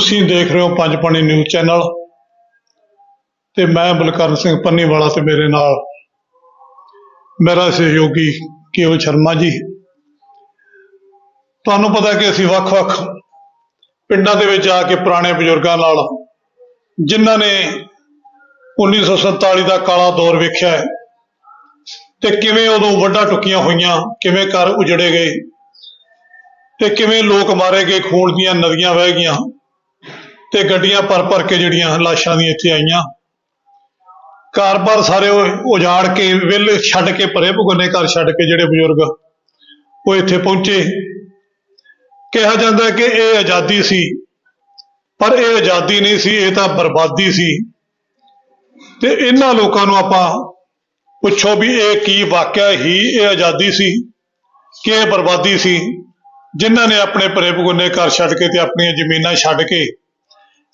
ਤੁਸੀਂ ਦੇਖ ਰਹੇ ਹੋ ਪੰਜ ਪਾਣੀ ਨਿਊਜ਼ ਚੈਨਲ ਤੇ ਮੈਂ ਬਲਕਰਨ ਸਿੰਘ ਪੰਨੀਵਾਲਾ ਤੇ ਮੇਰੇ ਨਾਲ ਮੇਰਾ ਸਹਿਯੋਗੀ ਕੇਵਲ ਸ਼ਰਮਾ ਜੀ। ਤੁਹਾਨੂੰ ਪਤਾ ਕਿ ਅਸੀਂ ਵੱਖ-ਵੱਖ ਪਿੰਡਾਂ ਦੇ ਵਿੱਚ ਜਾ ਕੇ ਪੁਰਾਣੇ ਬਜ਼ੁਰਗਾਂ ਨਾਲ, ਜਿਨ੍ਹਾਂ ਨੇ 1947 ਦਾ ਕਾਲਾ ਦੌਰ ਵੇਖਿਆ ਹੈ ਤੇ ਕਿਵੇਂ ਉਦੋਂ ਵੱਡਾ ਟੁੱਕੀਆਂ ਹੋਈਆਂ, ਕਿਵੇਂ ਘਰ ਉਜੜੇ ਗਏ ਤੇ ਕਿਵੇਂ ਲੋਕ ਮਾਰੇ ਗਏ, ਖੂਨ ਦੀਆਂ ਨਦੀਆਂ ਵਹਿ ਗਈਆਂ। ਤੇ ਗੱਡੀਆਂ ਭਰ ਭਰ ਕੇ ਜਿਹੜੀਆਂ ਲਾਸ਼ਾਂ ਦੀਆਂ ਇੱਥੇ ਆਈਆਂ। ਘਰ-ਬਾਰ ਸਾਰੇ ਉਜਾੜ ਕੇ ਵਿਹਲੇ ਛੱਡ ਕੇ ਭਰੇ ਭੁਗਨੇ ਘਰ ਛੱਡ ਕੇ ਜਿਹੜੇ ਬਜ਼ੁਰਗ ਉਹ ਇੱਥੇ ਪਹੁੰਚੇ। ਕਿਹਾ ਜਾਂਦਾ ਕਿ ਇਹ ਆਜ਼ਾਦੀ ਸੀ, ਪਰ ਇਹ ਆਜ਼ਾਦੀ ਨਹੀਂ ਸੀ, ਇਹ ਤਾਂ ਬਰਬਾਦੀ ਸੀ। ਤੇ ਇਹਨਾਂ ਲੋਕਾਂ ਨੂੰ ਆਪਾਂ ਪੁੱਛੋ ਵੀ ਇਹ ਕੀ ਵਾਕਿਆ ਹੀ ਇਹ ਆਜ਼ਾਦੀ ਸੀ ਕਿ ਇਹ ਬਰਬਾਦੀ ਸੀ, ਜਿਨ੍ਹਾਂ ਨੇ ਆਪਣੇ ਭਰੇ ਭੁਗਨੇ ਘਰ ਛੱਡ ਕੇ ਤੇ ਆਪਣੀਆਂ ਜ਼ਮੀਨਾਂ ਛੱਡ ਕੇ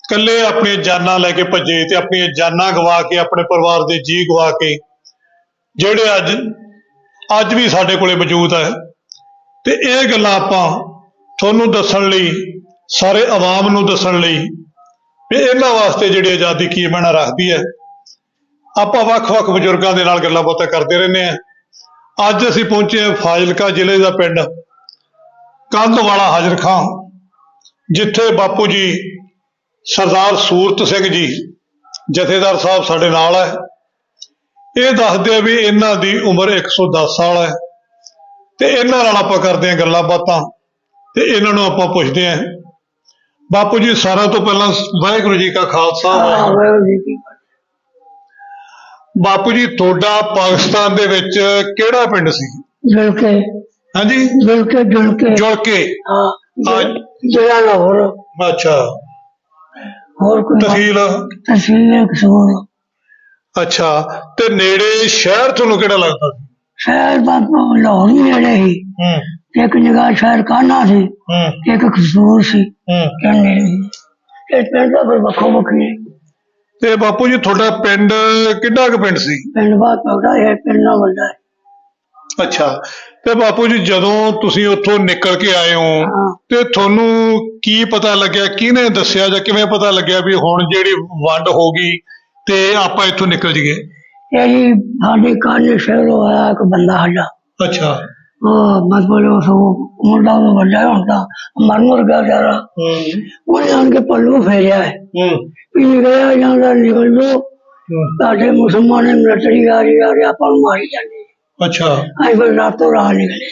ਇਕੱਲੇ ਆਪਣੀਆਂ ਜਾਨਾਂ ਲੈ ਕੇ ਭੱਜੇ ਤੇ ਆਪਣੀਆਂ ਜਾਨਾਂ ਗਵਾ ਕੇ, ਆਪਣੇ ਪਰਿਵਾਰ ਦੇ ਜੀ ਗਵਾ ਕੇ, ਜਿਹੜੇ ਅੱਜ ਅੱਜ ਵੀ ਸਾਡੇ ਕੋਲੇ ਮੌਜੂਦ ਹੈ ਤੇ ਇਹ ਗੱਲਾਂ ਆਪਾਂ ਤੁਹਾਨੂੰ ਦੱਸਣ ਲਈ, ਸਾਰੇ ਆਵਾਮ ਨੂੰ ਦੱਸਣ ਲਈ ਵੀ ਇਹਨਾਂ ਵਾਸਤੇ ਜਿਹੜੀ ਆਜ਼ਾਦੀ ਕੀ ਮਾਇਨਾ ਰੱਖਦੀ ਹੈ। ਆਪਾਂ ਵੱਖ-ਵੱਖ ਬਜ਼ੁਰਗਾਂ ਦੇ ਨਾਲ ਗੱਲਾਂ ਬਾਤਾਂ ਕਰਦੇ ਰਹਿੰਦੇ ਆ ਅੱਜ ਅਸੀਂ ਪਹੁੰਚੇ ਹਾਂ ਫਾਜ਼ਿਲਕਾ ਜ਼ਿਲ੍ਹੇ ਦਾ ਪਿੰਡ, ਕੰਧ ਵਾਲਾ ਹਾਜ਼ਰ ਖਾਂ, ਜਿੱਥੇ ਬਾਪੂ ਜੀ ਸਰਦਾਰ ਸੂਰਤ ਸਿੰਘ ਜੀ ਜਥੇਦਾਰ ਸਾਹਿਬ ਸਾਡੇ ਨਾਲ ਹੈ। ਇਹ ਦੱਸਦੇ ਆ ਵੀ ਇਹਨਾਂ ਦੀ ਉਮਰ 110 ਸਾਲ ਹੈ ਤੇ ਇਹਨਾਂ ਨਾਲ ਆਪਾਂ ਕਰਦੇ ਹਾਂ ਗੱਲਾਂ ਬਾਤਾਂ ਤੇ ਇਹਨਾਂ ਨੂੰ ਆਪਾਂ ਪੁੱਛਦੇ ਹਾਂ ਬਾਪੂ ਜੀ ਸਾਰਿਆਂ ਤੋਂ ਪਹਿਲਾਂ ਵਾਹਿਗੁਰੂ ਜੀ ਕਾ ਖਾਲਸਾ। ਵਾਹਿਗੁਰੂ ਜੀ ਕੀ। ਬਾਪੂ ਜੀ ਤੁਹਾਡਾ ਪਾਕਿਸਤਾਨ ਦੇ ਵਿੱਚ ਕਿਹੜਾ ਪਿੰਡ ਸੀ? ਜੁੜ ਕੇ ਹਾਂਜੀ? ਜੁੜ ਕੇ ਜੁੜ ਕੇ ਜੁੜ ਕੇ ਹਾਂ। ਹਾਂ। ਜਿਹੜਾ ਲਾਹੌਰ। ਅੱਛਾ। ਹੋਰ ਕੋਈ ਤਹਿਸੀਲ? ਤਹਿਸੀਲ ਕਸੂਰ। ਅੱਛਾ ਤੇ ਨੇੜੇ ਸ਼ਹਿਰ ਤੁਹਾਨੂੰ ਕਿਹੜਾ ਲੱਗਦਾ ਸੀ? ਸ਼ਹਿਰ ਬਾਬਾ ਲਾਹੌਰ ਹੀ ਨੇੜੇ ਸੀ। ਹੂੰ। ਇੱਕ ਜਗ੍ਹਾ ਸ਼ਹਿਰ ਕਾਨਾ ਸੀ। ਹੂੰ। ਇੱਕ ਕਸੂਰ ਸੀ। ਹੂੰ। ਕਹਿੰਦੇ ਇਹ ਪਿੰਡ ਦਾ ਪਰ ਵੱਖੋ ਵੱਖਰੀ ਤੇ ਬਾਪੂ ਜੀ ਤੁਹਾਡਾ ਪਿੰਡ ਕਿੱਡਾ ਕੁ ਪਿੰਡ ਸੀ? ਪਿੰਡ ਬਾਤ ਪਗੜਾ ਹੈ ਪਿੰਡ ਨਾ ਵੱਡਾ ਹੈ। ਅੱਛਾ ਤੇ ਬਾਪੂ ਜੀ ਜਦੋਂ ਤੁਸੀਂ ਉੱਥੋਂ ਨਿਕਲ ਕੇ ਆਏ ਹੋ ਤੇ ਤੁਹਾਨੂੰ ਕੀ ਪਤਾ ਲੱਗਿਆ? ਕਿਹਨੇ ਦੱਸਿਆ ਜਾਂ ਕਿਵੇਂ ਪਤਾ ਲੱਗਿਆ ਵੀ ਹੁਣ ਜਿਹੜੀ ਵੰਡ ਹੋ ਗਈ ਤੇ ਆਪਾਂ ਇੱਥੋਂ ਨਿਕਲ ਜੀਏ? ਇਹ ਜੀ ਸਾਡੇ ਕਾਨੇ ਸ਼ਹਿਰੋਂ ਆਇਆ ਇੱਕ ਬੰਦਾ ਸਾਡਾ। ਅੱਛਾ। ਉਹ ਮਤਲਬ ਉਹ ਮੁੰਡਾ ਉਹ ਵੱਡਾ ਹੁੰਦਾ ਮਰ ਮੁਰ ਗਿਆ ਹੂੰ। ਉਹਨੇ ਆਣ ਕੇ ਪੱਲੂ ਫੇਰਿਆ। ਹੈ। ਵੀ ਨਿਕਲਿਆ ਜਾਂਦਾ ਨਿਕਲ ਜੋ ਤੁਹਾਡੇ ਮੁਸਲਮਾਨ ਨੇ ਮਿਲਟਰੀ ਆ ਰਹੀ ਆ ਰਹੀ ਆਪਾਂ ਨੂੰ ਮਾਰੀ ਜਾਂਦੇ। ਅੱਛਾ। ਅਸੀਂ ਫਿਰ ਰਾਤੋਂ ਰਾਤ ਨਿਕਲੇ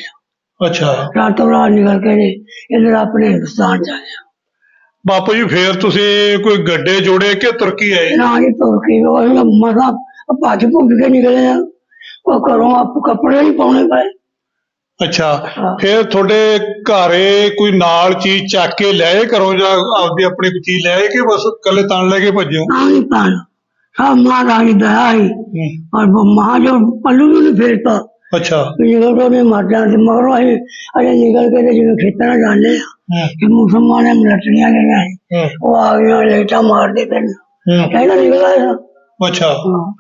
ਅੱਛਾ। ਰਾਤੋਂ ਰਾਤ ਨਿਕਲ ਕੇ ਨੇ ਇਧਰ ਆਪਣੇ ਹਿੰਦੁਸਤਾਨ ਚ ਆਏ ਬਾਪੂ ਜੀ ਫੇਰ ਤੁਸੀਂ ਕੋਈ ਗੱਡੇ ਜੋੜੇ ਕਿ ਤੁਰਕੀ ਆਏ? ਨਾ ਹੀ ਤੁਰਕੀ ਉਹ ਮਸਾ ਭੱਜ ਭੁੱਜ ਕੇ ਨਿਕਲੇ ਆ। ਉਹ ਘਰੋਂ ਆਪ ਕੱਪੜੇ ਨਹੀਂ ਪਾਉਣੇ ਪਏ। ਅੱਛਾ। ਹਾਂ। ਫੇਰ ਤੁਹਾਡੇ ਘਰੇ ਕੋਈ ਨਾਲ ਚੀਜ਼ ਚੱਕ ਕੇ ਲਿਆਏ ਘਰੋਂ ਜਾਂ ਆਪਦੀ ਆਪਣੀ ਕੋਈ ਚੀਜ਼ ਲਿਆਏ ਕਿ ਬਸ ਕੱਲੇ ਤਣ ਲੈ ਕੇ ਭੱਜਿਓ ਨਾ ਨਹੀਂ ਪਾਣਾ ਸਭ ਮਹਾਰਾਜ ਦਇਆ ਹੀ। ਔਰ ਮਹਾ ਜੋ ਪੱਲੂ ਨੂੰ ਨਹੀਂ ਫੇਰਤਾ। ਅੱਛਾ। ਵੀ ਨਿਕਲ ਕੇ ਉਹਨੇ ਮਰ ਜਾਂਦੇ ਮਗਰੋਂ ਅਸੀਂ ਅਜੇ ਨਿਕਲ ਕੇ ਤੇ ਜਿਵੇਂ ਖੇਤਾਂ ਨਾਲ ਜਾਂਦੇ ਆ ਹੂੰ। ਕਿ ਮੁਸਲਮਾਨ ਨੇ ਮਿਲਟਰੀਆਂ ਸੀ ਹੂੰ। ਉਹ ਆ ਗਈਆਂ ਲੇਟਾਂ ਮਾਰਦੇ ਨੇ ਹੂੰ। ਕਹਿੰਦਾ ਨਿਕਲ ਆਇਆ ਅੱਛਾ। ਹਾਂ।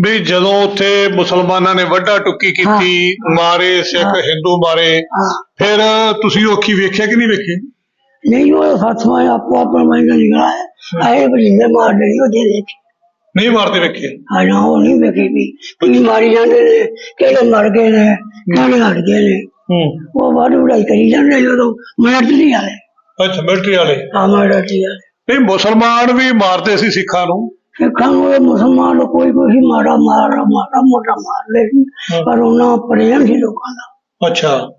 ਵੀ ਜਦੋਂ ਉੱਥੇ ਮੁਸਲਮਾਨਾਂ ਨੇ ਵੱਡਾ ਟੁੱਕੀ ਕੀਤੀ ਮਾਰੇ ਸਿੱਖ ਹਾਂ। ਹਿੰਦੂ ਮਾਰੇ ਹਾਂ। ਫਿਰ ਤੁਸੀਂ ਉਹ ਅੱਖੀ ਵੇਖਿਆ ਕਿ ਨਹੀਂ ਵੇਖੇ? ਨਹੀਂ ਉਹ ਹੱਥੋਂ ਆਪੋ ਆਪਣਾ ਮਹਿੰਗਾ ਨਿਕਲ ਆਇਆ। ਆਏ ਬਲਿੰਦੇ ਮਾਰ ਉਹ ਦੇ ਦੇਖ ਨਹੀਂ ਮਾਰਦੇ ਵੇਖੇ। ਨਾ ਉਹ ਨਹੀਂ ਵੇਖੀ ਵੀ। ਕੀ ਮਾਰੀ ਜਾਂਦੇ ਨੇ ਕਿਹੜੇ ਮਰ ਗਏ ਨੇ ਕਿਹੜੇ ਹਟ ਗਏ ਨੇ। ਹੂੰ। ਉਹ ਬਾਅਦ ਉਡਾਈ ਕਰੀ ਜਾਂਦੇ ਜਦੋਂ ਮਿਲਟਰੀ ਵਾਲੇ। ਅੱਛਾ ਮਿਲਟਰੀ ਵਾਲੇ। ਆ ਮਿਲਟਰੀ ਵਾਲੇ। ਨਹੀਂ ਮੁਸਲਮਾਨ ਵੀ ਮਾਰਦੇ ਸੀ ਸਿੱਖਾਂ ਨੂੰ। ਸਿੱਖਾਂ ਨੂੰ ਇਹ ਮੁਸਲਮਾਨ ਕੋਈ ਕੋਈ ਮਾੜਾ ਮਾਰਾ ਮਾੜਾ ਮੋਟਾ ਸੀ ਹਾਂ। ਪਰ ਉਹਨਾਂ ਪ੍ਰੇਮ ਸੀ ਲੋਕਾਂ ਦਾ। ਅੱਛਾ।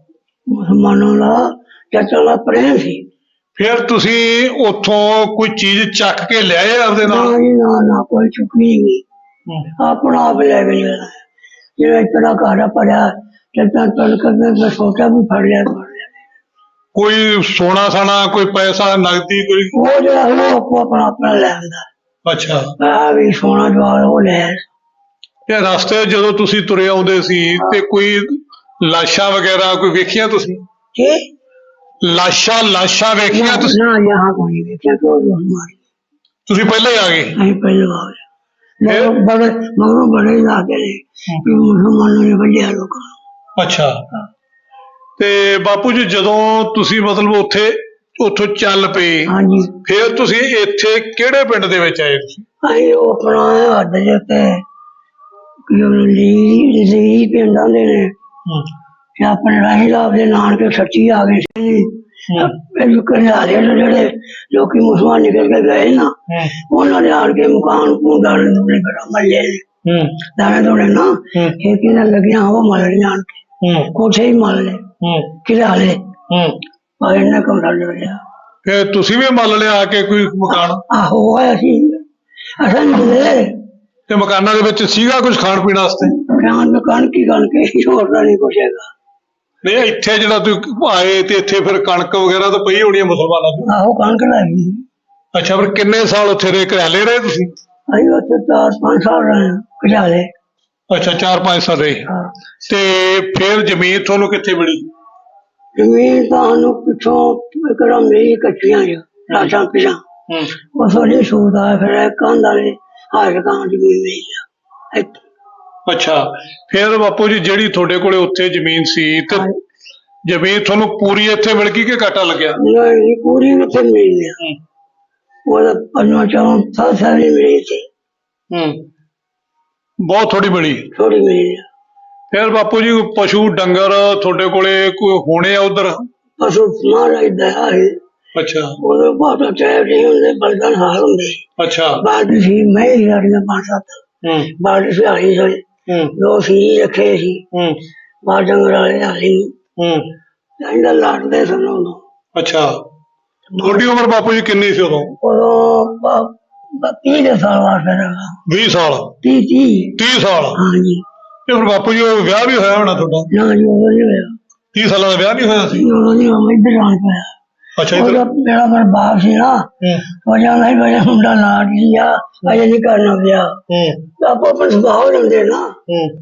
ਮੁਸਲਮਾਨਾਂ ਦਾ ਚੱਚਲਾ ਪ੍ਰੇਮ ਸੀ। ਫਿਰ ਤੁਸੀਂ ਉੱਥੋਂ ਕੋਈ ਚੀਜ਼ ਚੱਕ ਕੇ ਲਿਆਏ ਆਪਦੇ ਨਾ ਨਾਲ ਜੀ ਨਾ ਨਾ ਕੋਈ ਚੁੱਕਣੀ ਨਹੀਂ। ਆਪਣਾ ਆਪ ਲੈ ਜਾਣਾ ਜਿਹੜਾ ਇਤਨਾ ਘਾੜਾ ਪੜਿਆ ਚੱਤਾਂ ਤੜ ਕਰਦੇ ਮੈਂ ਸੋਚਿਆ ਵੀ ਫੜ ਲਿਆ ਫੜ ਲਿਆ। ਕੋਈ ਸੋਨਾ ਸਾਨਾ ਕੋਈ ਪੈਸਾ ਨਗਦੀ ਕੋਈ? ਉਹ ਜਿਹੜਾ ਨਾ ਉਹ ਆਪਣਾ ਆਪਣਾ ਲੈ ਆਉਂਦਾ। ਅੱਛਾ। ਆ ਵੀ ਸੋਨਾ ਜਵਾਰ ਉਹ ਲੈ ਆਇਆ। ਇਹ ਰਸਤੇ 'ਚ ਜਦੋਂ ਤੁਸੀਂ ਤੁਰੇ ਆਉਂਦੇ ਸੀ ਤੇ ਕੋਈ ਲਾਸ਼ਾਂ ਵਗੈਰਾ ਕੋਈ ਵੇਖੀਆਂ ਤੁਸੀਂ? ਕੀ? ਲਾਸ਼ਾਂ ਲਾਸ਼ਾਂ ਵੇਖੀਆਂ ਤੁਸੀਂ ਨਾ यहाँ कोई देखा तो वो हमारी ਤੁਸੀਂ ਪਹਿਲਾਂ ਹੀ ਆ ਗਏ नहीं पहले आ गया मगर बड़े मगर बड़े इलाके ने कि मुसलमानों ने बलिया लोग ਅੱਛਾ ਤੇ ਬਾਪੂ ਜੀ ਜਦੋਂ ਤੁਸੀਂ ਮਤਲਬ ਉੱਥੇ ਉੱਥੋਂ ਚੱਲ ਪਏ ਹਾਂਜੀ ਫਿਰ ਤੁਸੀਂ ਇੱਥੇ ਕਿਹੜੇ ਪਿੰਡ ਦੇ ਵਿੱਚ ਆਏ ਤੁਸੀਂ ਅਸੀਂ ਉਹ ਆਪਣਾ ਹੱਦ ਦੇ ਉੱਤੇ ਕਿਉਂ ਲੀ ਲੀ ਪਿੰਡ ਆਉਂਦੇ ਨੇ ਤੇ ਆਪਣੇ ਰਾਹੀ ਲਾਭ ਦੇ ਨਾਨਕੇ ਸੱਚੀ ਆ ਗਏ ਸੀ। ਇਹ ਕਰਿਆਲੇ ਜਿਹੜੇ ਲੋਕੀ ਮੁਸਲਮਾਨ ਨਿਕਲ ਕੇ ਗਏ ਨਾ ਉਹਨਾਂ ਦੇ ਆਣ ਕੇ ਮਕਾਨ ਪੁੰਡਾਣ ਨੂੰ ਬੜਾ ਮੱਲੇ ਨੇ। ਹੂੰ। ਦਾਣੇ ਦੋਣੇ ਨਾ ਹੂੰ। ਇਹ ਕਿਨਾਂ ਲੱਗੀਆਂ ਉਹ ਮਲ ਜਾਣ ਕੇ। ਹੂੰ। ਕੋਠੇ ਹੀ ਮਲ ਲੈ ਹੂੰ। ਕਿਰਾਲੇ ਹੂੰ। ਪਰ ਇਹਨਾਂ ਕਮਰਾ ਲੈ ਲਿਆ ਫਿਰ ਤੁਸੀਂ ਵੀ ਮੰਨ ਲਿਆ ਆ ਕੇ ਕੋਈ ਮਕਾਨ? ਆਹੋ ਹੋਇਆ ਸੀ। ਅਸਾਂ ਮਿਲੇ। ਤੇ ਮਕਾਨਾਂ ਦੇ ਵਿੱਚ ਸੀਗਾ ਕੁਝ ਖਾਣ ਪੀਣ ਵਾਸਤੇ ਖਾਣ ਨੂੰ ਕਣ ਕੀ ਕਣ ਕੇ? ਹੋਰ ਨਹੀਂ ਕੁਛ ਹੈਗਾ। ਨਹੀਂ ਇੱਥੇ ਜਿਹੜਾ ਤੁਸੀਂ ਆਏ ਤੇ ਇੱਥੇ ਫਿਰ ਕਣਕ ਵਗੈਰਾ ਤਾਂ ਪਈ ਹੋਣੀ ਹੈ ਮੁਸਲਮਾਨਾਂ ਦੀ ਆਹੋ ਕਣਕ ਲੱਗੀ ਅੱਛਾ ਫਿਰ ਕਿੰਨੇ ਸਾਲ ਉੱਥੇ ਰਹੇ? ਘਰੇਲੇ ਰਹੇ ਤੁਸੀਂ? ਅਸੀਂ ਉੱਥੇ ਚਾਰ ਪੰਜ ਸਾਲ ਰਹੇ ਕਜਾਲੇ ਅੱਛਾ 4-5 ਸਾਲ ਰਹੇ। ਤੇ ਫਿਰ ਜ਼ਮੀਨ ਤੁਹਾਨੂੰ ਕਿੱਥੇ ਮਿਲੀ? ਜ਼ਮੀਨ ਤਾਂ ਸਾਨੂੰ ਪਿੱਛੋਂ ਇਕਦਮ ਮੇਰੀ ਕੱਚੀਆਂ ਜਿਹਾ ਰਾਜਾਂ ਪਿਛਾਂ। ਹੂੰ। ਉਹ ਸਾਡੇ ਸੂਦ ਆ ਫਿਰ ਕੰਧ ਵਾਲੇ ਹਰ ਕਾਂ ਜ਼ਮੀਨ ਗਿਆ ਇੱਥੇ ਅੱਛਾ ਫਿਰ ਬਾਪੂ ਜੀ ਜਿਹੜੀ ਤੁਹਾਡੇ ਕੋਲੇ ਉੱਥੇ ਜ਼ਮੀਨ ਸੀ ਤੇ ਜ਼ਮੀਨ ਤੁਹਾਨੂੰ ਪੂਰੀ ਇੱਥੇ ਮਿਲ ਗਈ ਕਿ ਘਾਟਾ ਲੱਗਿਆ? ਨਹੀਂ ਪੂਰੀ ਉੱਥੇ ਮਿਲ ਗਿਆ ਉਹਦਾ ਪੰਨਾ ਚੋਂ ਸਾ ਸਾਰੀ ਮਿਲੀ ਸੀ। ਹੂੰ। ਬਹੁਤ ਥੋੜੀ ਮਿਲੀ। ਥੋੜੀ ਮਿਲੀ ਆ। ਫਿਰ ਬਾਪੂ ਜੀ ਪਸ਼ੂ ਡੰਗਰ ਤੁਹਾਡੇ ਕੋਲੇ ਕੋਈ ਹੋਣੇ ਆ ਉਧਰ? ਪਸ਼ੂ ਮਾਰ ਲੈਦਾ ਹੈ। ਅੱਛਾ। ਉਹਦੇ ਬਹੁਤ ਟਾਇਰ ਨਹੀਂ ਹੁੰਦੇ ਬਲਦਾਂ ਹਾਲ ਹੁੰਦੇ। ਅੱਛਾ। ਬਾਅਦ ਸੀ ਮੈਂ ਪੰਜ ਸੱਤ। ਹੂੰ। ਬਾਅਦ ਸੀ ਆਈ ਸੀ ਹੂੰ। ਦੋ ਸੀ ਰੱਖੇ ਸੀ। ਹੂੰ। ਡੰਗਰ ਵਾਲੇ ਹਾਲੀ ਹੂੰ। ਇਹਨਾਂ ਲੜਦੇ ਸਨ ਉਦੋਂ। ਅੱਛਾ। ਤੁਹਾਡੀ ਉਮਰ ਬਾਪੂ ਜੀ ਕਿੰਨੀ ਸੀ ਉਦੋਂ? ਉਦੋਂ ਤੀਹ ਦੇ ਸਾਲ ਵਾਸਤੇ ਰਹਾ 20 ਸਾਲ। ਤੀਹ ਤੀਹ। 30 ਸਾਲ। ਹਾਂਜੀ। ਤੇ ਫਿਰ ਬਾਪੂ ਜੀ ਉਹ ਵਿਆਹ ਵੀ ਹੋਇਆ ਹੋਣਾ ਤੁਹਾਡਾ? ਨਾ ਜੀ ਉਦੋਂ ਨਹੀਂ ਹੋਇਆ। 30 ਸਾਲਾਂ ਦਾ ਵਿਆਹ ਨਹੀਂ ਹੋਇਆ ਸੀ? ਉਦੋਂ ਨਹੀਂ ਮੈਂ ਇੱਧਰ ਆਣ ਪਿਆ ਅੱਛਾ ਇਧਰ ਉਹਦਾ ਮੇਰਾ ਪਰ ਬਾਪ ਸੀ ਨਾ ਹੂੰ। ਉਹ ਜਾਂਦਾ ਸੀ ਬੜਾ ਮੁੰਡਾ ਲਾਟ ਲਿਆ ਅਜੇ ਨਹੀਂ ਕਰਨਾ ਪਿਆ। ਹੂੰ। ਆਪੋ ਆਪਣਾ ਸੁਭਾਅ ਹੁੰਦੇ ਨਾ। ਹੂੰ।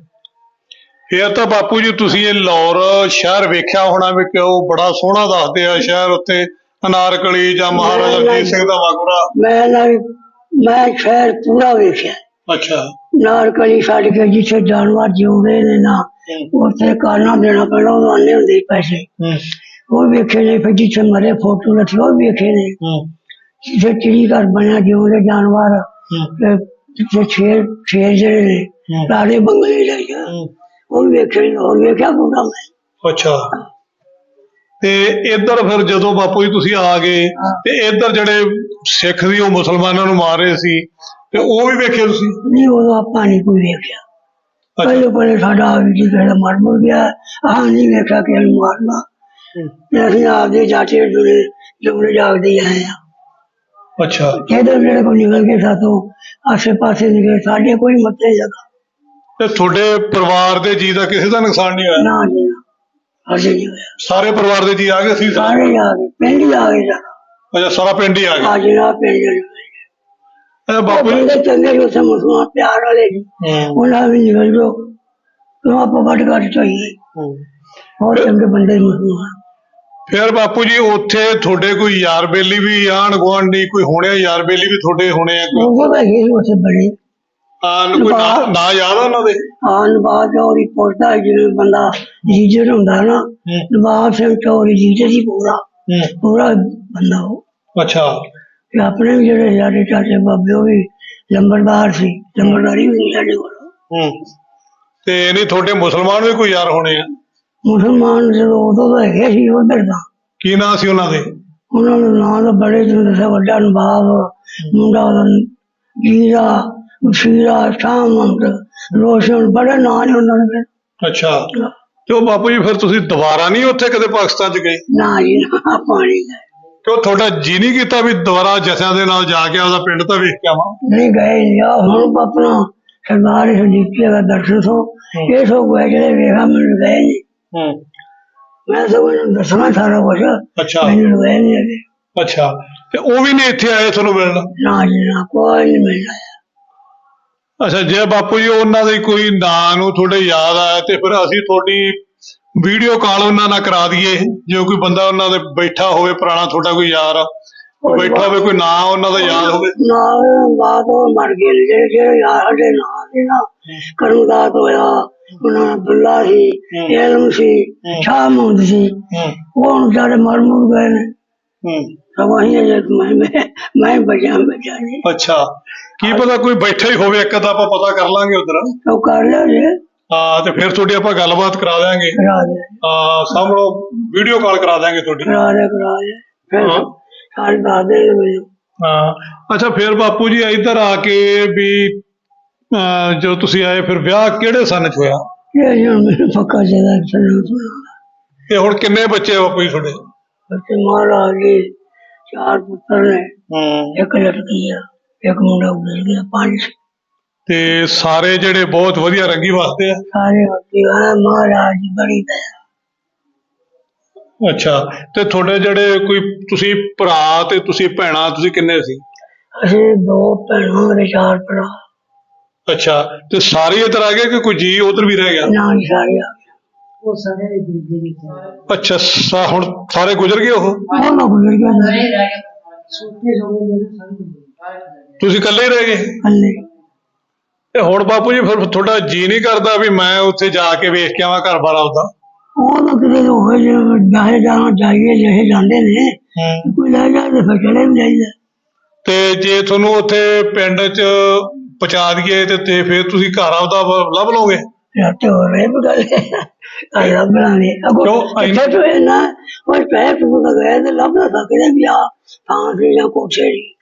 ਫਿਰ ਤਾਂ ਬਾਪੂ ਜੀ ਤੁਸੀਂ ਇਹ ਲਾਹੌਰ ਸ਼ਹਿਰ ਵੇਖਿਆ ਹੋਣਾ ਵੀ ਕਿ ਉਹ ਬੜਾ ਸੋਹਣਾ ਦੱਸਦੇ ਆ ਸ਼ਹਿਰ ਉੱਤੇ ਅਨਾਰਕਲੀ ਜਾਂ ਮਹਾਰਾਜਾ ਰਣਜੀਤ ਸਿੰਘ ਦਾ ਮਕਬਰਾ ਮੈਂ ਨਾ ਮੈਂ ਸ਼ਹਿਰ ਪੂਰਾ ਵੇਖਿਆ। ਅੱਛਾ। ਨਾਰ ਕਲੀ ਛੱਡ ਕੇ ਜਿੱਥੇ ਜਾਨਵਰ ਜਿਉਂਦੇ ਨੇ ਨਾ ਉੱਥੇ ਕਾਨਾ ਦੇਣਾ ਪੈਣਾ ਉਹ ਆਨੇ ਹੁੰਦੇ ਸੀ ਪੈਸੇ। ਹੂੰ। ਉਹ ਵੇਖੇ ਨੇ ਫਿਰ ਜਿੱਥੇ ਮਰੇ ਫੋਟੋ ਲੱਥੀ ਉਹ ਵੇਖੇ ਨੇ। ਹੂੰ। ਜਿੱਥੇ ਚਿੜੀ ਘਰ ਬਣਿਆ ਜਿਉਂਦੇ ਜਾਨਵਰ। ਜਿੱਥੇ ਸ਼ੇਰ ਸ਼ੇਰ ਜਿਹੜੇ ਨੇ। ਰਾੜੇ ਬੰਗਲੇ ਹੂੰ। ਉਹ ਵੀ ਵੇਖੇ ਨੇ ਉਹ ਵੇਖਿਆ ਪੂਰਾ ਮੈਂ? ਅੱਛਾ। ਤੇ ਇੱਧਰ ਫਿਰ ਜਦੋਂ ਬਾਪੂ ਜੀ ਤੁਸੀਂ ਆ ਗਏ ਤੇ ਇੱਧਰ ਜਿਹੜੇ ਸਿੱਖ ਸੀ ਉਹ ਮੁਸਲਮਾਨਾਂ ਨੂੰ ਮਾਰ ਰਹੇ ਸੀ ਤੇ ਉਹ ਵੀ ਵੇਖੇ ਤੁਸੀਂ? ਨਹੀਂ ਉਦੋਂ ਆਪਾਂ ਨਹੀਂ ਕੋਈ ਵੇਖਿਆ। ਪਹਿਲੇ ਪਹਿਲੇ ਸਾਡਾ ਜੀ ਜਿਹੜਾ ਮਰ ਮੁਰ ਗਿਆ। ਆਹ ਨਹੀਂ ਵੇਖਿਆ ਕਿ ਇਹਨੂੰ ਮਾਰਨਾ। ਤੇ ਅਸੀਂ ਆਪਦੇ ਚਾਚੇ ਜੁੜੇ ਜੁੜੇ ਜਾਗਦੇ ਆਏ ਆ। ਅੱਛਾ। ਜਿਹਦੇ ਜਿਹੜੇ ਕੋ ਨਿਕਲ ਕੇ ਸਾਥੋਂ ਆਸੇ ਪਾਸੇ ਨਿਕਲੇ ਸਾਡੇ ਕੋਈ ਮੱਤੇ ਜਗਾ ਤੇ ਤੁਹਾਡੇ ਪਰਿਵਾਰ ਦੇ ਜੀ ਦਾ ਕਿਸੇ ਦਾ ਨੁਕਸਾਨ ਨਹੀਂ ਹੋਇਆ? ਨਾ ਜੀ ਨਾ। ਸਾਡੇ ਨਹੀਂ ਹੋਇਆ। ਸਾਰੇ ਪਰਿਵਾਰ ਦੇ ਜੀ ਆ ਗਏ ਸੀ? ਸਾਰੇ ਹੀ ਆ ਗਏ। ਪਿੰਡ ਹੀ ਆ ਗਏ ਸਾਰਾ। ਅੱਛਾ ਸਾਰਾ ਪਿੰਡ ਹੀ ਆ ਗਿਆ। ਆ ਜਿਹੜਾ ਪਿੰਡ ਜਿਹੜੇ ਅੱਛਾ ਬਾਪੂ ਜੀ। ਬੰਦੇ ਚੰਗੇ ਜੋ ਸੇ ਮੁਸਲਮਾਨ ਪਿਆਰ ਵਾਲੇ ਜੀ। ਹੂੰ, ਉਹਨਾਂ ਵੀ ਨਿਕਲ ਜੋ ਤੂੰ ਆਪਾਂ ਵੱਟ ਕੱਟ ਚਾਹੀਏ ਹੂੰ। ਬਹੁਤ ਚੰਗੇ ਬੰਦੇ ਮੁਸਲਮਾਨ। ਫਿਰ ਬਾਪੂ ਜੀ ਉੱਥੇ ਤੁਹਾਡੇ ਕੋਈ ਯਾਰ ਬੇਲੀ ਵੀ ਆਣ ਗੁਆਂਢੀ ਕੋਈ ਹੋਣੇ ਆ ਯਾਰ ਬੇਲੀ ਵੀ ਤੁਹਾਡੇ ਹੋਣੇ ਆ ਕੋਈ? ਉਹ ਹੈਗੇ ਸੀ ਉੱਥੇ ਬੜੇ। ਆਹ, ਕੋਈ ਨਾਂ- ਨਾਂ ਯਾਦ ਆ ਉਹਨਾਂ ਦੇ? ਆਨ ਬਾਅਦ ਚੌਰੀ ਪੁੱਛਦਾ ਹੈ ਜਿਵੇਂ ਬੰਦਾ ਜੀਜਰ ਹੁੰਦਾ ਨਾ ਨਵਾਬ ਸਿੰਘ ਚੌਰੀ ਜੀਜਰ ਸੀ ਪੂਰਾ ਹੂੰ। ਪੂਰਾ ਬੰਦਾ ਉਹ। ਅੱਛਾ। ਤੇ ਆਪਣੇ ਵੀ ਜਿਹੜੇ ਸਾਡੇ ਚਾਚੇ ਬਾਬੇ ਉਹ ਵੀ ਲੰਬੜਦਾਰ ਸੀ ਲੰਬੜਦਾਰੀ ਵੀ ਸੀ ਸਾਡੇ ਕੋਲ। ਹੂੰ। ਤੇ ਨਹੀਂ ਤੁਹਾਡੇ ਮੁਸਲਮਾਨ ਵੀ ਕੋਈ ਯਾਰ ਹੋਣੇ ਆ? ਮੁਸਲਮਾਨ ਜਦੋਂ ਉਦੋਂ ਤਾਂ ਹੈਗੇ ਸੀ ਉਧਰ ਦਾ। ਕੀ ਨਾਂ ਸੀ ਉਹਨਾਂ ਦੇ? ਉਹਨਾਂ ਨੂੰ ਨਾਂ ਤਾਂ ਬੜੇ ਜਿਹਨੂੰ ਦੱਸਿਆ ਵੱਡਾ ਨਵਾਬ ਮੁੰਡਾ ਉਹਦਾ ਜੀਰਾ ਸ਼ੀਰਾ ਸ਼ਾਮੰਤ ਰੋਸ਼ਨ ਬੜੇ ਨਾਂ ਨੇ ਉਹਨਾਂ ਦੇ। ਅੱਛਾ। ਤੇ ਉਹ ਬਾਪੂ ਜੀ ਫਿਰ ਤੁਸੀਂ ਦੁਬਾਰਾ ਨਹੀਂ ਉੱਥੇ ਕਦੇ ਪਾਕਿਸਤਾਨ ਚ ਗਏ? ਨਾ ਜੀ ਨਾ ਪਾਣੀ ਗਏ। ਕਿਉਂ ਤੁਹਾਡਾ ਜੀ ਨਹੀਂ ਕੀਤਾ ਵੀ ਦੁਬਾਰਾ ਜਸਿਆਂ ਦੇ ਨਾਲ ਜਾ ਕੇ ਉਹਦਾ ਪਿੰਡ ਤਾਂ ਵੇਖ ਕੇ ਆਵਾਂ? ਨਹੀਂ ਗਏ ਨਹੀਂ ਆ ਹੁਣ ਆਪਣਾ ਸਰਦਾਰ ਡੀਪੀ ਦਾ ਦਰਸ਼ਨ ਸੋ ਇਹ ਸੋ ਗਏ ਜਿਹੜੇ ਵੇਖਾ ਮੈਨੂੰ ਗਏ ਨਹੀਂ। ਹੂੰ। ਮੈਂ ਸਭ ਨੂੰ ਦੱਸਣਾ ਸਾਰਾ ਕੁਝ ਅੱਛਾ। ਮੈਨੂੰ ਗਏ ਨਹੀਂ ਹੈਗੇ। ਅੱਛਾ। ਤੇ ਉਹ ਵੀ ਨਹੀਂ ਇੱਥੇ ਆਏ ਤੁਹਾਨੂੰ ਮਿਲਣ? ਨਾ ਜੀ ਨਾ ਕੋਈ ਨਹੀਂ ਮਿਲਣਾ ਅੱਛਾ ਜੇ ਬਾਪੂ ਜੀ ਉਹਨਾਂ ਦੇ ਕੋਈ ਨਾਂ ਨੂੰ ਤੁਹਾਡੇ ਯਾਦ ਆਇਆ ਤੇ ਫਿਰ ਅਸੀਂ ਤੁਹਾਡੀ ਵੀਡੀਓ ਕਾਲ ਉਹਨਾਂ ਨਾਲ ਕਰਾ ਦਈਏ। ਜੇ ਕੋਈ ਬੰਦਾ ਉਹਨਾਂ ਦੇ ਬੈਠਾ ਹੋਵੇ ਪੁਰਾਣਾ ਤੁਹਾਡਾ ਕੋਈ ਯਾਰ ਉਹ ਬੈਠਾ ਹੋਵੇ ਕੋਈ ਨਾਂ ਉਹਨਾਂ ਦਾ ਯਾਦ ਹੋਵੇ। ਨਾ ਬਾਤ ਉਹ ਮਰ ਗਏ ਨੇ, ਜਿਹੜੇ ਜਿਹੜੇ ਯਾਰ ਸਾਡੇ ਨਾਲ ਦੇ ਨਾ ਕਰਮਦਾਤ ਹੋਇਆ ਉਹਨਾਂ ਦੁੱਲਾ ਸੀ ਇਲਮ ਸੀ ਸ਼ਾਹ ਮੁਹੰਮਦ ਸੀ। ਉਹ ਹੁਣ ਸਾਡੇ ਮਰ ਮੁਰ ਗਏ ਨੇ? ਹੂੰ। ਸਭ ਅਸੀਂ ਅਜੇ ਮੈਂ ਮੈਂ ਮੈਂ ਬਚਿਆ ਬਚਿਆ ਜੀ ਅੱਛਾ। ਕੀ ਪਤਾ ਕੋਈ ਬੈਠਾ ਹੀ ਹੋਵੇ ਇੱਕ ਦਾ ਆਪਾਂ ਪਤਾ ਕਰ ਲਾਂਗੇ ਉਧਰ। ਉਹ ਕਰ ਲਿਆ ਜੀ। ਹਾਂ ਤੇ ਫਿਰ ਤੁਹਾਡੀ ਆਪਾਂ ਗੱਲਬਾਤ ਕਰਾ ਦਿਆਂਗੇ। ਕਰਾ ਦੇ ਹਾਂ ਸਾਹਮਣੋਂ ਵੀਡੀਓ ਕਾਲ ਕਰਾ ਦਿਆਂਗੇ ਤੁਹਾਡੀ। ਕਰਾ ਦੇ ਕਰਾ ਦੇ ਫਿਰ ਹਾਂ। ਸਾਰੇ ਦੱਸ ਦੇ ਮੈਨੂੰ। ਹਾਂ। ਅੱਛਾ ਫਿਰ ਬਾਪੂ ਜੀ ਇੱਧਰ ਆ ਕੇ ਵੀ ਅਹ, ਜਦੋਂ ਤੁਸੀਂ ਆਏ ਫਿਰ ਵਿਆਹ ਕਿਹੜੇ ਸਨ ਚ ਹੋਇਆ? ਇਹ ਜੋ ਮੈਨੂੰ ਪੱਕਾ ਜਗ੍ਹਾ ਚੱਲੂ ਤੇ ਹੁਣ ਕਿੰਨੇ ਬੱਚੇ ਬਾਪੂ ਜੀ ਤੁਹਾਡੇ? ਬੱਚੇ ਮਹਾਰਾਜ ਜੀ ਚਾਰ ਪੁੱਤਰ ਨੇ। ਹੂੰ। ਇੱਕ ਲੜਕੀ ਆ ਇੱਕ ਮੁੰਡਾ ਗੁਜ਼ਰ ਗਿਆ ਪੰਜ। ਤੇ ਸਾਰੇ ਜਿਹੜੇ ਬਹੁਤ ਵਧੀਆ ਰੰਗੀ ਵਸਦੇ ਆ? ਸਾਰੇ ਬੱਚੇ ਆ ਮਹਾਰਾਜ ਦੀ ਬੜੀ ਦਇਆ। ਅੱਛਾ ਤੇ ਤੁਹਾਡੇ ਜਿਹੜੇ ਕੋਈ ਤੁਸੀਂ ਭਰਾ ਤੇ ਤੁਸੀਂ ਭੈਣਾਂ ਤੁਸੀਂ ਕਿੰਨੇ ਸੀ? ਅਸੀਂ ਦੋ ਭੈਣਾਂ ਦੇ ਚਾਰ ਭਰਾ। ਅੱਛਾ ਤੇ ਸਾਰੇ ਇੱਧਰ ਆ ਗਏ ਕਿ ਕੋਈ ਜੀ ਉਧਰ ਵੀ ਰਹਿ ਗਿਆ? ਨਾਲ ਸਾਰੇ ਆ ਗਏ। ਉਹ ਸਾਰੇ ਦੇ ਦੇ ਵਿੱਚ ਅੱਛਾ ਸਾ- ਹੁਣ ਸਾਰੇ ਗੁਜ਼ਰ ਗਏ ਉਹ? ਉਹ ਨਾ ਗੁਜ਼ਰ ਗਿਆ ਨਾ ਰਹਿ ਗਿਆ ਛੋਟੇ ਛੋਟੇ ਜਿਹੜੇ ਸਾਰੇ ਤੁਸੀਂ ਇਕੱਲੇ ਹੀ ਰਹਿ ਗਏ? ਤੇ ਹੁਣ ਬਾਪੂ ਜੀ ਫਿਰ ਤੁਹਾਡਾ ਜੀ ਨਹੀਂ ਕਰਦਾ ਵੀ ਮੈਂ ਉੱਥੇ ਜਾ ਕੇ ਵੇਖ ਕੇ ਆਵਾਂ ਘਰ ਬਾਰ ਆਉਂਦਾ ਉਹ ਤਾਂ ਕਿਤੇ ਹੋਏ ਜੇ ਜਾਏ ਜਾਣਾ ਜਾਈਏ ਜਿਹੇ ਜਾਂਦੇ ਨੇ ਕੋਈ ਲੈ ਜਾ ਤੇ ਫਿਰ ਚਲੇ ਵੀ ਜਾਈਦਾ। ਤੇ ਜੇ ਤੁਹਾਨੂੰ ਉੱਥੇ ਪਿੰਡ 'ਚ ਪਹੁੰਚਾ ਦਈਏ ਤੇ ਤੇ ਫਿਰ ਤੁਸੀਂ ਘਰ ਆਉਂਦਾ ਲੱਭ ਲਓਗੇ। ਰਾਤੇ ਹੋ ਰਹੇ ਬਗਲ ਆਈ ਲੱਭਣਾ ਨੇ ਅਗੋ ਕਿਉਂ? ਆਈ- ਇੱਥੇ ਤੋਂ ਇਹ ਨਾ? ਉਹ ਪੈਰ ਤੋਂ ਤਾਂ ਗਏ ਤੇ ਲੱਭ ਨਾ ਸਕਦੇ ਵੀ ਆ ਤਾਂ ਸੀ ਜਾਂ ਕੋਠੇ ਦੀ।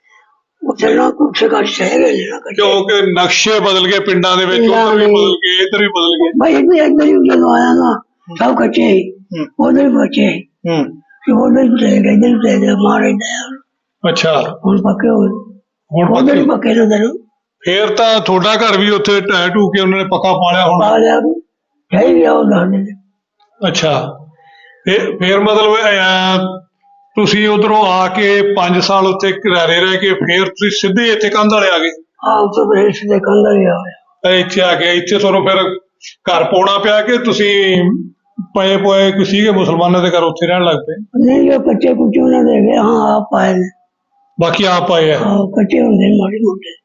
ਉੱਥੇ ਨਾ ਕੋਠੇ ਕੱਟ ਸਹਿ ਗਏ ਨੇ ਨਾ ਕੱਟੇ ਕਿਉਂਕਿ ਨਕਸ਼ੇ ਬਦਲ ਗਏ ਪਿੰਡਾਂ ਦੇ ਵਿੱਚ ਉੱਧਰ ਵੀ। ਬਦਲ ਗਏ ਇੱਧਰ ਵੀ ਬਦਲ ਗਏ। ਭਾਈ ਇੱਥੇ ਇੱਧਰ ਹੀ ਜਦੋਂ ਆਇਆ ਨਾ ਸਭ ਕੱਚੇ ਹੂੰ। ਉਧਰ ਹੀ ਬੱਚੇ ਹੂੰ। ਕਿ ਉਧਰ ਚਲੇ ਗਏ ਇੱਧਰ ਹੀ ਚਲੇ ਗਏ ਮਾਰੇ ਦਇਆ ਅੱਛਾ। ਹੁਣ ਪੱਕੇ ਹੋ ਗਏ। ਹੁਣ ਉਧਰ ਹੀ ਪਤਾ ਪੱਕੇ ਨੇ ਫੇਰ ਤਾਂ ਤੁਹਾਡਾ ਘਰ ਵੀ ਉੱਥੇ ਟਹਿ ਟੂ ਕੇ ਉਹਨਾਂ ਨੇ ਪੱਕਾ ਪਾ ਲਿਆ ਹੁਣ। ਪਾ ਲਿਆ ਹੈ ਹੀ ਗਿਆ ਉਹ ਦਾਣੇ ਨੇ। ਅੱਛਾ। ਫੇਰ ਫੇਰ ਮਤਲਬ ਅਹ, ਤੁਸੀਂ ਉਧਰੋਂ ਆ ਕੇ 5 ਸਾਲ ਉੱਥੇ ਘਰਾਰੇ ਰਹਿ ਕੇ ਫੇਰ ਤੁਸੀਂ ਸਿੱਧੇ ਇੱਥੇ ਕੰਧ ਵਾਲੇ ਆ ਗਏ? ਆ ਉੱਥੇ ਬਰੇਸ਼ ਦੇ ਕੰਦਰ ਹੀ ਆ ਗਿਆ ਇਹ ਇੱਥੇ ਆ ਕੇ ਇੱਥੇ ਤੁਹਾਨੂੰ ਫਿਰ ਘਰ ਪਾਉਣਾ ਪਿਆ ਕਿ ਤੁਸੀਂ ਪਏ ਪਏ ਕੋਈ ਸੀਗੇ ਮੁਸਲਮਾਨਾਂ ਦੇ ਘਰ ਉੱਥੇ ਰਹਿਣ ਲੱਗ ਪਏ? ਨਹੀਂ ਇਹ ਕੱਚੇ ਕੁੱਚੇ ਉਹਨਾਂ ਦੇ ਗਏ ਹਾਂ ਆਪ ਪਾਏ ਨੇ। ਬਾਕੀ ਆਪ ਆਏ ਆ। ਕੱਚੇ ਹੁੰਦੇ ਨੇ ਮਾੜੇ ਮੋਟੇ।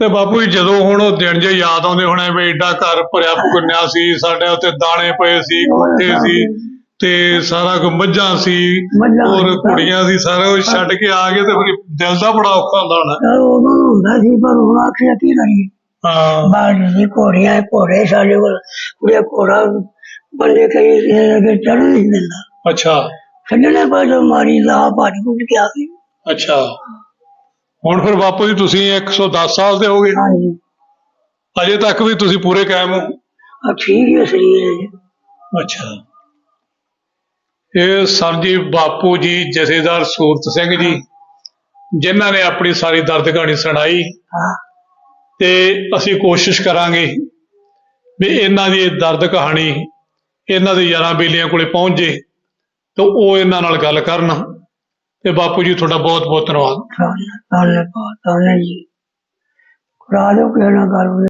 ਤੇ ਬਾਪੂ ਜੀ ਜਦੋਂ ਹੁਣ ਉਹ ਦਿਨ ਜੇ ਯਾਦ ਆਉਂਦੇ ਹੋਣੇ ਵੀ ਏਡਾ ਘਰ ਭਰਿਆ ਭੁੰਨਿਆ ਸੀ ਸਾਡੇ ਉੱਤੇ ਦਾਣੇ ਪਏ ਸੀ ਕੋਠੇ ਸੀ ਤੇ ਸਾਰਾ ਕੁ ਮੱਝਾਂ ਸੀ ਮੱਝਾਂ ਸੀ। ਕੁੜੀਆਂ ਸੀ ਸਾਰਾ ਕੁਝ ਛੱਡ ਕੇ ਆ ਗਏ ਤੇ ਫਿਰ ਦਿਲ ਦਾ ਬੜਾ ਔਖਾ ਹੁੰਦਾ ਹੋਣਾ। ਉਦੋਂ ਹੁੰਦਾ ਸੀ ਪਰ ਹੁਣ ਆਖਿਆ ਕੀ ਕਰੀਏ? ਹਾਂ। ਬਾਹਰ ਦੀ ਘੋੜੀਆਂ ਘੋੜੇ ਸਾਡੇ ਕੋਲ। ਕੁੜੇ ਘੋੜਾ ਬੰਦੇ ਕਈ ਅਗੇ ਚੜ ਨਹੀਂ ਦਿੰਦਾ। ਅੱਛਾ। ਛੱਡਣੇ ਜੋ ਮਾਰੀ ਲਾ ਭਾਰੀ ਕੁੱਟ ਕੇ ਆ ਗਈ। ਅੱਛਾ। ਹੁਣ ਫਿਰ ਬਾਪੂ ਜੀ ਤੁਸੀਂ 110 ਸਾਲ ਦੇ ਹੋ ਗਏ। ਹਾਂਜੀ। ਅਜੇ ਤੱਕ ਵੀ ਤੁਸੀਂ ਪੂਰੇ ਕਾਇਮ ਹੋ? ਆ ਠੀਕ ਹੈ ਸਰੀਰ ਹੈ ਜੀ। ਅੱਛਾ। ਇਹ ਸਰ ਜੀ ਬਾਪੂ ਜੀ ਜਥੇਦਾਰ ਸੂਰਤ ਸਿੰਘ ਜੀ ਜਿਨ੍ਹਾਂ ਨੇ ਆਪਣੀ ਸਾਰੀ ਦਰਦ ਕਹਾਣੀ ਸੁਣਾਈ। ਹਾਂ। ਤੇ ਅਸੀਂ ਕੋਸ਼ਿਸ਼ ਕਰਾਂਗੇ ਵੀ ਇਹਨਾਂ ਦੀ ਇਹ ਦਰਦ ਕਹਾਣੀ ਇਹਨਾਂ ਦੇ ਯਾਰਾਂ ਬੇਲੀਆਂ ਕੋਲੇ ਪਹੁੰਚ ਜੇ ਤੇ ਉਹ ਇਹਨਾਂ ਨਾਲ ਗੱਲ ਕਰਨ। ਤੇ ਬਾਪੂ ਜੀ ਤੁਹਾਡਾ ਬਹੁਤ ਬਹੁਤ ਧੰਨਵਾਦ। ਧੰਨ ਧੰਨ ਜੀ। ਕਰਾ ਦਿਓ ਕਿਸੇ ਨਾਲ ਗੱਲ।